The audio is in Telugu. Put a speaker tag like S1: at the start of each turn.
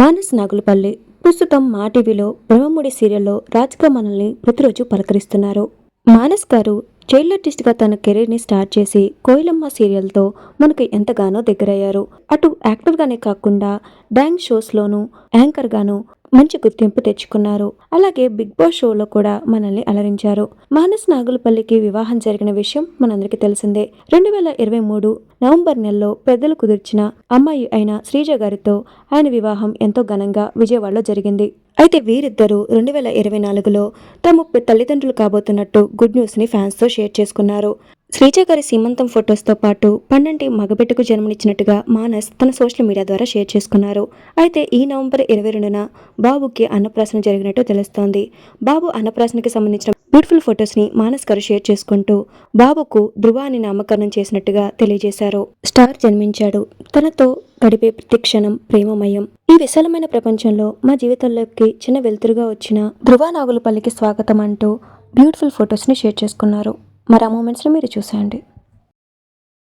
S1: మానస్ నాగులపల్లి ప్రస్తుతం మా టీవీలో బ్రహ్మముడి సీరియల్లో రాజ్గా మనల్ని ప్రతిరోజు పలకరిస్తున్నారు. మానస్ గారు చైల్డ్ ఆర్టిస్ట్గా తన కెరీర్ని స్టార్ట్ చేసి కోయిలమ్మ సీరియల్తో మనకు ఎంతగానో దగ్గరయ్యారు. అటు యాక్టర్గానే కాకుండా డ్యాన్స్ షోస్లోనూ యాంకర్గాను మంచి గుర్తింపు తెచ్చుకున్నారు. అలాగే బిగ్ బాస్ షోలో కూడా మనల్ని అలరించారు. మానస్ నాగులపల్లికి వివాహం జరిగిన విషయం మనందరికీ తెలిసిందే. రెండు వేల ఇరవై మూడు నవంబర్ నెలలో పెద్దలు కుదిర్చిన అమ్మాయి అయిన శ్రీజ గారితో ఆయన వివాహం ఎంతో ఘనంగా విజయవాడలో జరిగింది. అయితే వీరిద్దరూ రెండు వేల ఇరవై నాలుగులో తమ తల్లిదండ్రులు కాబోతున్నట్టు గుడ్ న్యూస్ని ఫ్యాన్స్తో షేర్ చేసుకున్నారు. శ్రీజ గారి సీమంతం ఫొటోస్తో పాటు పన్నెంటి మగబిడ్డకు జన్మనిచ్చినట్టుగా మానస్ తన సోషల్ మీడియా ద్వారా షేర్ చేసుకున్నారు. అయితే ఈ నవంబర్ ఇరవై రెండున బాబుకి అన్నప్రాసన జరిగినట్టు తెలుస్తోంది. బాబు అన్నప్రాసనకి సంబంధించిన బ్యూటిఫుల్ ఫొటోస్ని మానస్ గారు షేర్ చేసుకుంటూ బాబుకు ధృవ అని నామకరణం చేసినట్టుగా తెలియజేశారు. స్టార్ జన్మించాడు. తనతో గడిపే ప్రతి క్షణం ప్రేమమయం. ఈ విశాలమైన ప్రపంచంలో మా జీవితంలోకి చిన్న వెలుతురుగా వచ్చిన ధృవ నాగులపల్లికి స్వాగతం అంటూ బ్యూటిఫుల్ ఫొటోస్ని షేర్ చేసుకున్నారు. మరి ఆ మూమెంట్స్ని మీరు చూసేయండి.